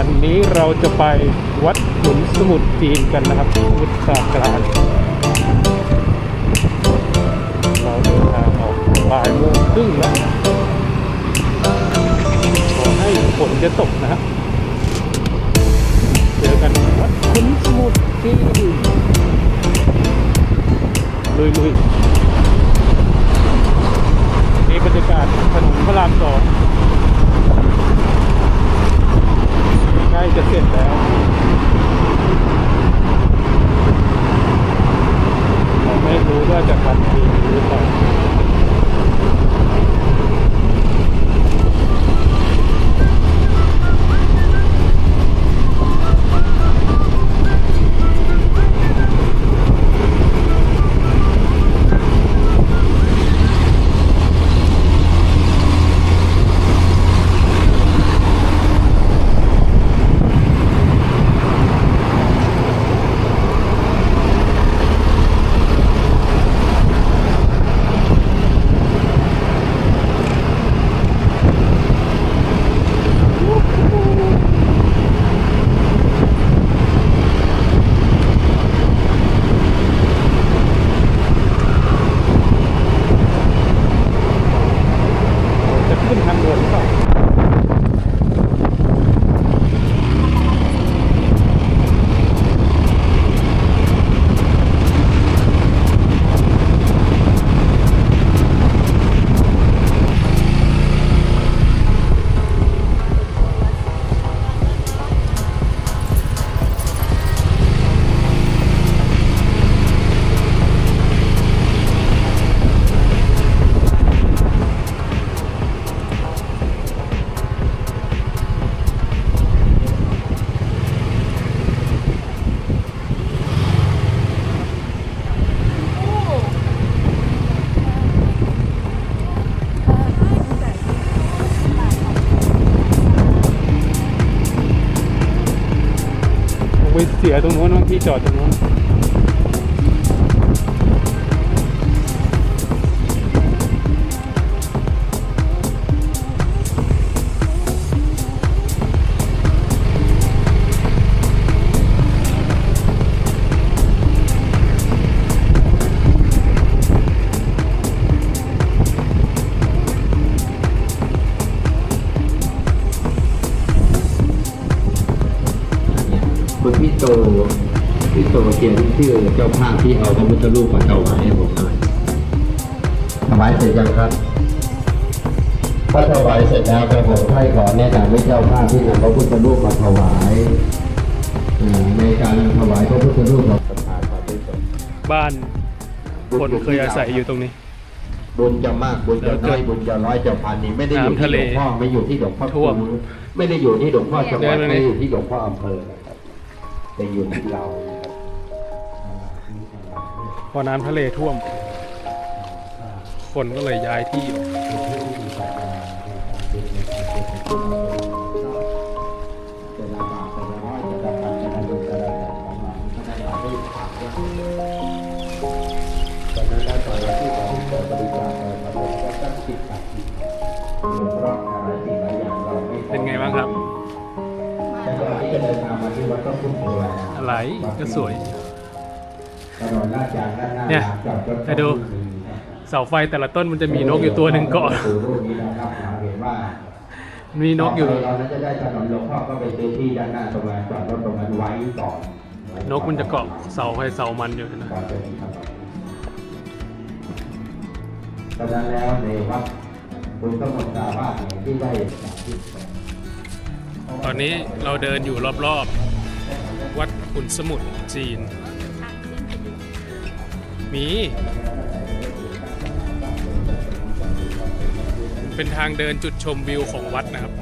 วันนี้เราจะไปวัดขุนสมุทรจีนกันนะครับวุฒิศาสตร์กลาเราเดินทางออกบ่ายโมงครึ่งแล้วขอให้ฝนจะตกนะครับเจอกันวัดขุนสมุทรจีนลุยลุยๆนี่บรรยากาศถนนพระรามสองใก ล้จะเสร็จแล้วแต่ไม่รู้ว่าจะทันทีหรือเปล่า ที่จอดตรงโน้น ขียนชื่อเจ้าภาพที่เอาพระพุทธรูปมาถวายให้ผมหน่อยถวายเสร็จยังครับพอถวายเสร็จแล้วครับผมให้ขอแนะนำให้เจ้าภาพที่นำพระพุทธรูปมาถวายอ่าในการถวายพระพุทธรูปของประธานพระพุทธบ้านคนเคยอาศัยอยู่ตรงนี้ บุญจะมากบุญจะน้อยบุญจะร้อยจะพันนี้ไม่ได้อยู่ที่หลวงพ่อไม่อยู่ที่หลวงพ่อท่วมคูไม่ได้อยู่ที่หลวงพ่อจังหวัดเดินไปไหนไม่ได้อยู่ที่หลวงพ่ออำเภอนะครับแต่อยู่ที่เรานะครับพ อน้ำทะเลท่วม คนก็เลยย้ายที่ออกเป็นไงบ้างครับ อะไรก็สวย เนี่ยร้านจอดรถให้ดูเสาไฟแต่ละต้นมันจะมีนกอยู่ตัวหนึ่งเกาะดูรูปนี้นะครับเราเห็นว่ามีนกอยู่เรานั้นจะได้ถนนหลวงพ่อก็ไปซื้อที่ด้านหน้าตรงนั้นจอดรถตรงนั้นไว้ก่อนนกมันจะเกาะเสาไฟเสามันอยู่นะก่อนจะมีถนนดังนั้นแล้วในวัดคุณต้องมนตาวาสเนี่ยที่ได้สาธิตตอนนี้เราเดินอยู่รอบๆ วัดขุนสมุทรจีน มี เป็นทางเดินจุดชมวิวของวัดนะครับ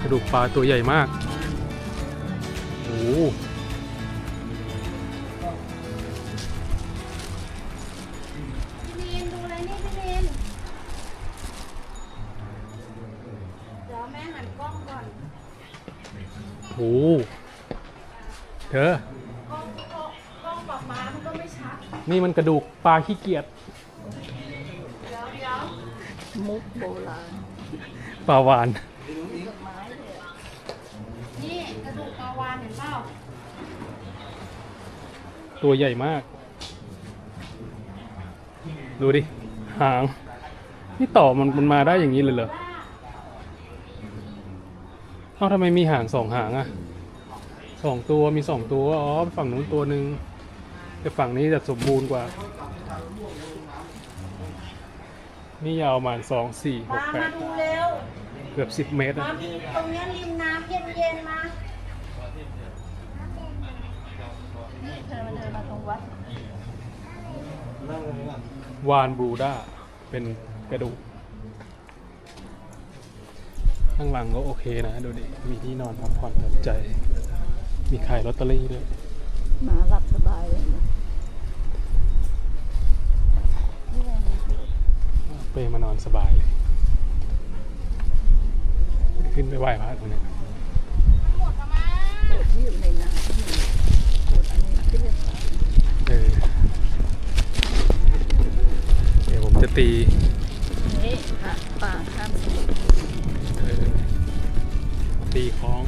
กระดูกปลาตัวใหญ่มากโอ้โหพี่ลินดูอะไรนี่พี่ลินเดี๋ยวแม่หันกล้องก่อนโอ้โหเธอ นี่มันกระดูกปลาขี้เกียจเดี๋ยวเดี๋ยวมุกโบราณปลาวาน นี่กระดูกปลาวานเห็นเปล่าตัวใหญ่มาก ดูดิ หาง นี่ต่อมันมันมาได้อย่างนี้เลยเหรอ เอ้าทำไมมีหางสองหางอะสองตัวมีสองตัว อ๋อ ฝั่งนู้นตัวหนึ่ง แต่ฝั่งนี้จะสมบูรณ์กว่า นี่ยาวประมาณสองสี่หมากแปมาดดูเร็วเกือบสิบเมตรมาอะมีตรงเนี้ยริมน้ำเย็นๆมานี่เธอมาเดินมาตรงวัดวานบรูด้าเป็นกระดูก ข้างหลังก็โอเคนะ ดูดิ มีที่นอนพักผ่อนหย่อนใจ มีขายลอตเตอรี่ด้วย หมาหลับสบายเลยนะนี่ไงมีเด็ก เปรมานอนสบายเลย ขึ้นไปไหว้พระตรงเนี้ยโบสถ์ที่อยู่ในน้ำนี่โบสถ์อันนี้ที่เรียกว่าเออเดี๋ยวผมจะตีนี่พระป่าข้ามสมุทรเออตีคล้อง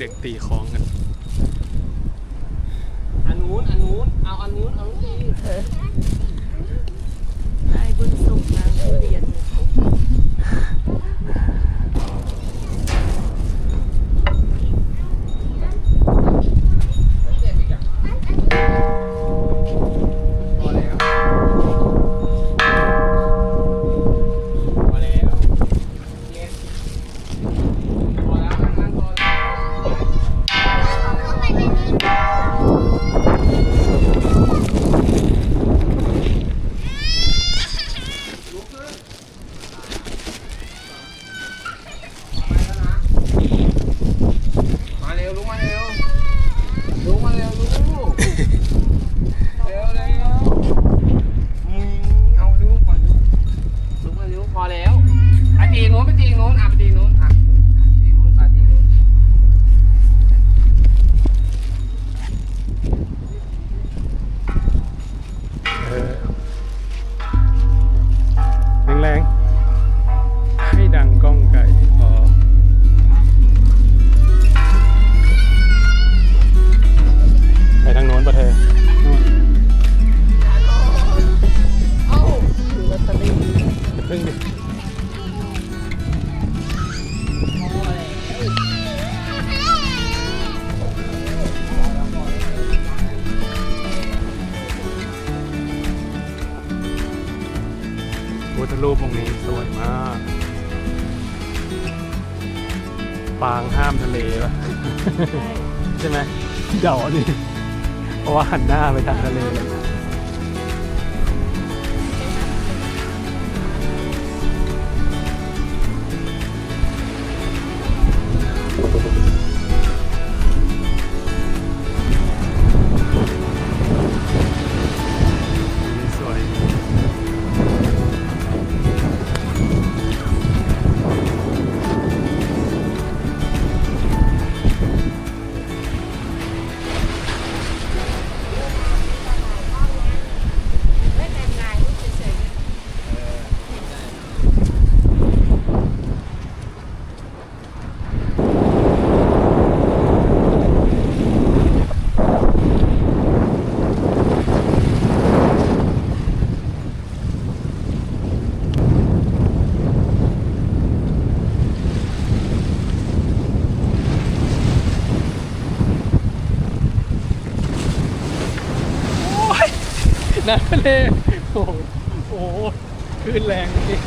เด็กตีคล้องกัน อันนู้นอันนู้นเอาอันนู้นเอานู้นดีเออได้บุญส่งนางทุเรียน รูปตรงนี้สวยมากปางห้ามทะเลปะใช่ไหมเดาดิเพราะว่าหันหน้าไปทางทะเลเลย คลื่นแรงจริง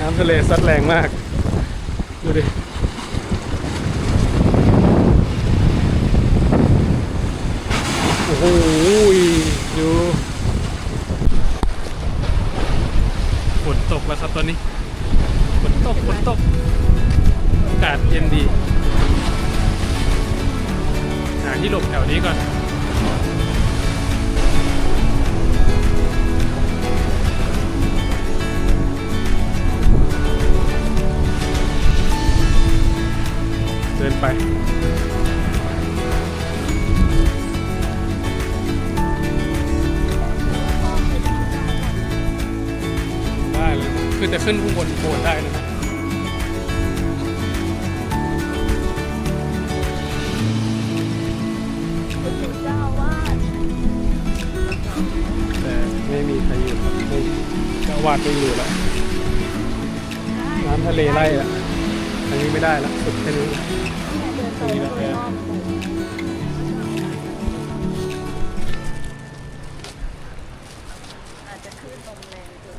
น้ำทะเลซัดแรงมาก ดูดิโอ้โหดูฝนตกแล้วครับตอนนี้ฝนตกฝนตกอากาศเย็นดี หาที่หลบแถวนี้ก่อน เดินไป ได้เลย คือจะขึ้นข้างบนโบสถ์ได้นะ ไม่มีใครอยู่ครับไม่เจ้าอาวาดไม่อยู่แล้วน้ำทะเลไล่ละทางนี้ไม่ได้ละสุดแค่นี้เดินไปแล้วก็รอบโบสถ์อาจจะขึ้นลมแรงเกิน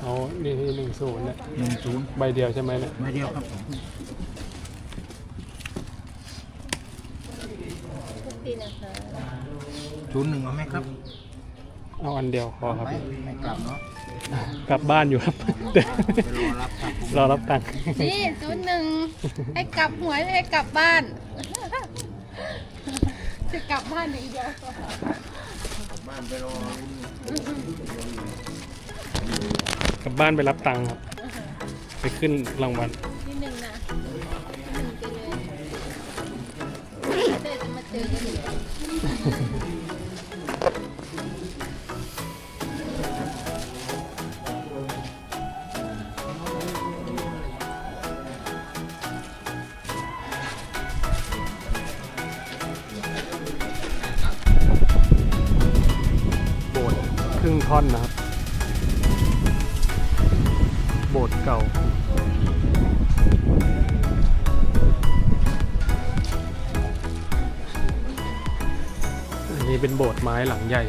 เอานี่ที่หนึ่งศูนย์เนี่ยหนึ่งศูนย์ใบเดียวใช่ไหมเนี่ย ไม่เดียวครับผม ทุกปีนะคะ ศูนย์หนึ่งเอาไหมครับเอาอันเดียวพอครับ ไม่ไม่กลับเนาะกลับบ้านอยู่ครับ ไปรอรับครับผมรอรับตังค์นี่ศูนย์หนึ่งให้กลับหวยให้กลับบ้าน จะกลับบ้านอย่างเดียวบ้านไปรอกลับบ้านไปรับตังค์ครับ ไปขึ้นรางวัล ใหญ่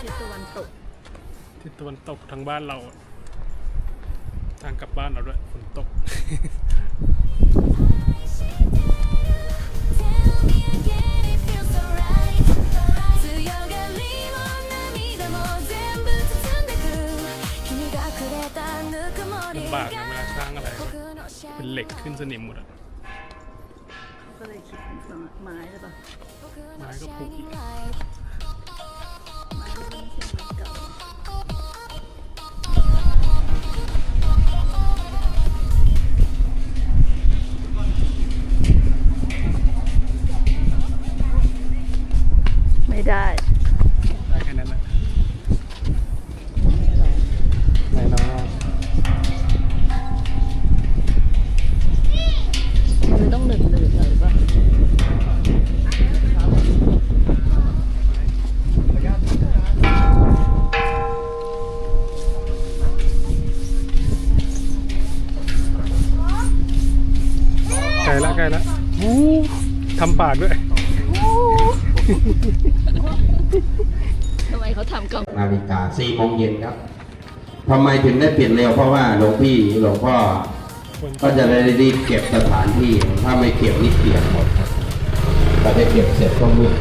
ทิศตะวันตกทิศตะวันตกทางบ้านเรา ทางกลับบ้านเราด้วยฝนตกำบากนะเวลาสร้างอะไรเป็นเหล็กขึ้นสนิมหมดอะก็เลยคิดไม้หรือเปล่าไม้ก็ผุอีก ทำไมเขาทำกล่องนาฬิกาสี่โมงเย็นครับทำไมถึงได้เปลี่ยนเร็วเพราะว่าหลวงพี่หลวงพ่อก็จะได้รีบเก็บสถานที่ ถ้าไม่เก็บนี่เปียกหมดก็ได้เก็บเสร็จก็มืด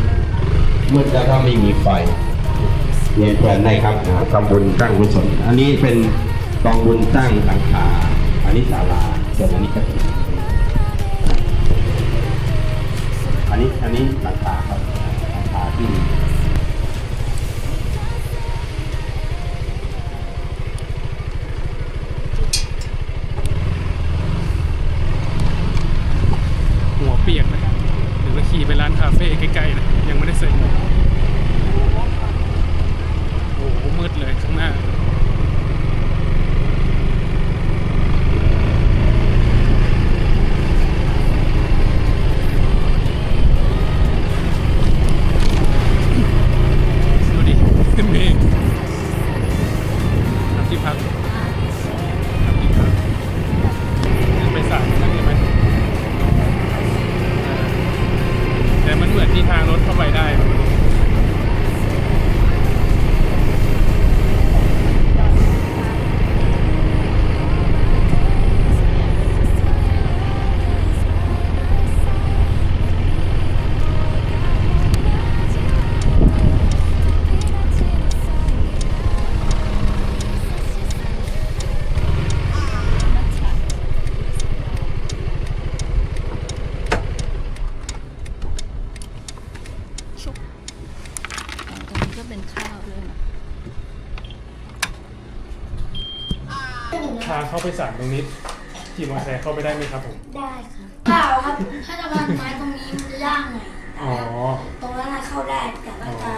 มืดแล้วถ้าไม่มีไฟเรียนเชิญได้ครับนะทำบุญสร้งกุศลอันนี้เป็นกองบุญสร้งหลังคาอันนี้ศาลาส่วนอันนี้กระถิ่นอันนี้อันนี้หลังคาครับหลังคาที่างเข้าไปสารตรงนี้ขี่มอเตอร์ไซค์เข้าไปได้ไหมครับผม ได้ครับเปล่าครับ ถ้าจะพันไม้ตรงนี้มันจะยากหน่อยอ๋อ ตรงนั้นน่ะเข้าได้แต่ก็จะ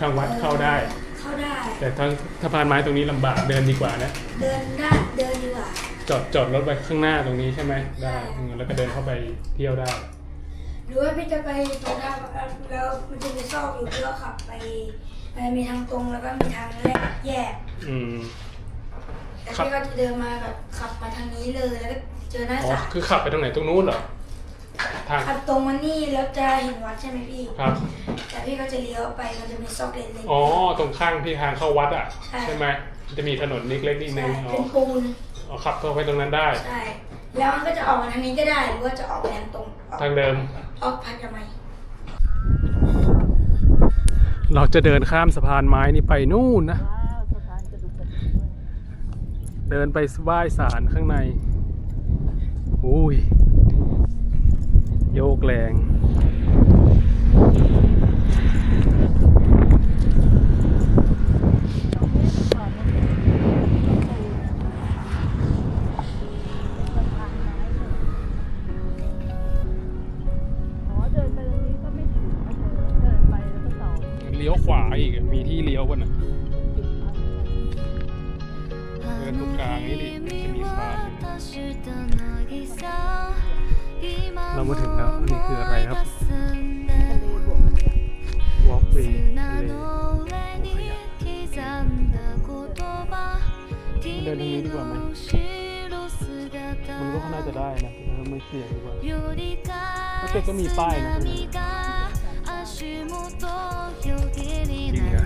ทางวัดเข้าได้ เข้าได้ แต่ทางสะพานไม้ตรงนี้ลำบากเดินดีกว่านะ เดินได้เดินดีกว่า จอดจอดรถไว้ข้างหน้าตรงนี้ใช่ไหมได้ใช่อืมแล้วก็เดินเข้าไปเที่ยวได้ หรือว่าพี่จะไปตรงนั้นแล้วมันจะมีซอกอยู่พี่ก็ขับไปมันมีทางตรงแล้วก็มีทางแยกแยก อืม แต่ครับพี่ก็จะเดินมาแบบขับมาทางนี้เลยแล้วก็เจอหน้าอ๋อศาลคือขับไปตรงไหนตรงนู้นเหรอทางขับตรงมานี่แล้วจะเห็นวัดใช่ไหมพี่ ครับ แต่พี่ก็จะเลี้ยวไปมันจะมีซอกเล็กๆอ๋อตรงข้างที่ทางเข้าวัดอะ ใช่ ใช่ไหมจะมีถนนเล็กๆนิดนึใช่งอ๋อเป็นปูนอ๋อขับเข้าไปตรงนั้นได้ ใช่แล้วมันก็จะออกมาทางนี้ก็ได้หรือว่าจะออกไปทางตรงออกทางเดิม ออกพันทำไมยเราจะเดินข้ามสะพานไม้นี่ไปนู่นนะ เดินไปไหว้ศาลข้างในอุ้ย โยกแรงเลี้ยวขวาอีกอะมีที่เลี้ยวกันอะ เออนตรงกลางนี่ดิจะมีฟ้าเรามาถึงแล้ว อันนี้คืออะไรครับ walkway ทะเลโอ้ขยะเดินทางนี้ดีกว่าไหมมันก็น่าจะได้นะแต่ว่าไม่เสี่ยงดีกว่าแต่ก็มีป้ายนะจริงอะ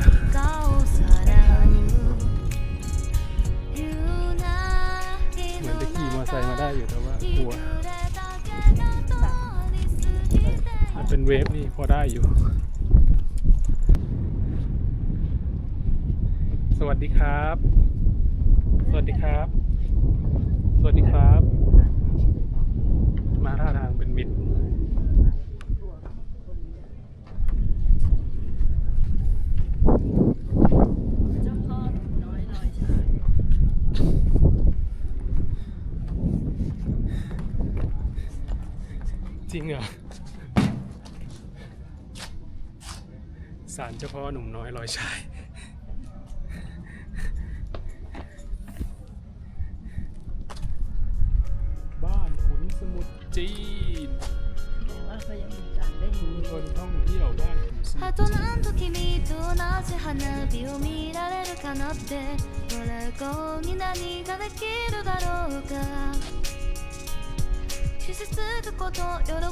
ไซค์มาได้อยู่แต่ว่ากลัวมันเป็นเวฟนี่พอได้อยู่ สวัสดีครับ สวัสดีครับ สวัสดีครับ มาท่าทางเป็นมิตร เจ้าพ่อหนุ่มน้อยลอยชาย จริงเหรอสารเจ้าพ่อหนุ่มน้อยลอยชาย บ้านขุนสมุทรจีน บอกว่าเขายังมีการเล่น ชุมชนท่องเที่ยวบ้านขุนสมุท あ ร と จีน 何度君と同じ花火を見られるかなって笑う顔に何ができるだろうか 傷つくこと喜ぶ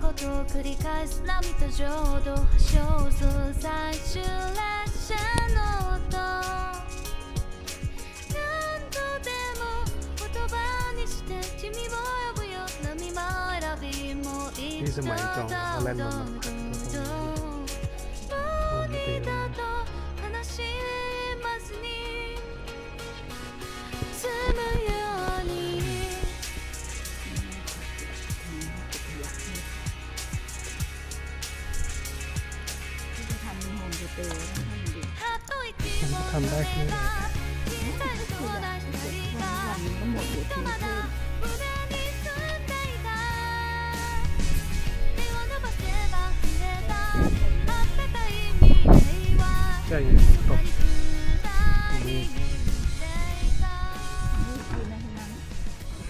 ことを繰り返す涙浄土。焦燥最終列車の音。何度でも言葉にして君を呼ぶよ。波も選びもいつかどんどん เออยังทำได้คือทั้งหมดอยู่ที่ใช่ตก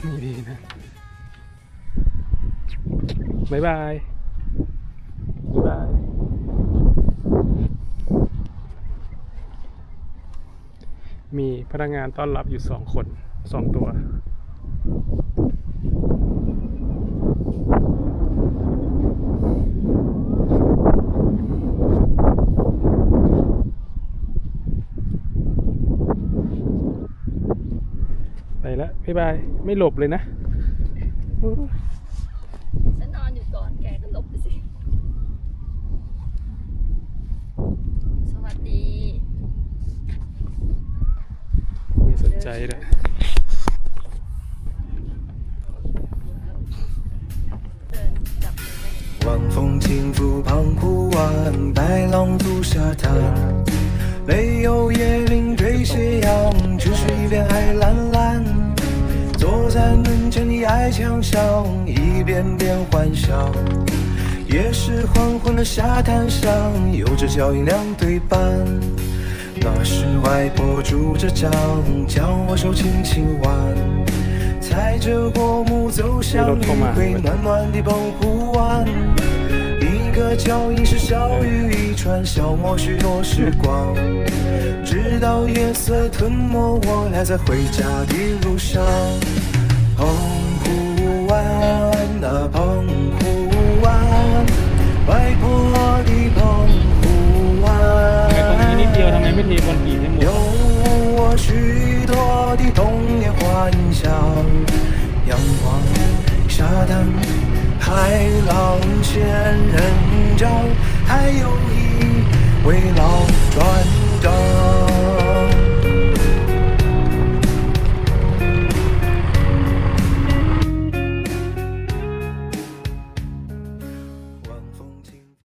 มีดีนะ บ๊ายบาย พนักงานต้อนรับอยู่สองคนสองตัว ไปแล้วบ๊ายบาย ไม่หลบเลยนะฉันนอนอยู่ก่อนแกก็หลบไปสิ สวัสดี 晚风轻拂澎湖湾，白浪逐沙滩。没有椰林缀斜阳，只是一片海蓝蓝。坐在门前的矮墙上，一遍遍幻想。也是黄昏的沙滩上，有着脚印两对半。那时外婆拄着杖，将我手轻轻挽。踩着过木走向余晖暖暖的澎湖湾，一个脚印是小雨一串，消磨许多时光。直到夜色吞没我俩在回家的路上。澎湖湾，那澎湖湾，外婆ไม。ไม่เทคอนกรีตให้หมด 有我许多的童年幻想，阳光、沙滩、海浪、仙人掌，还有一位老专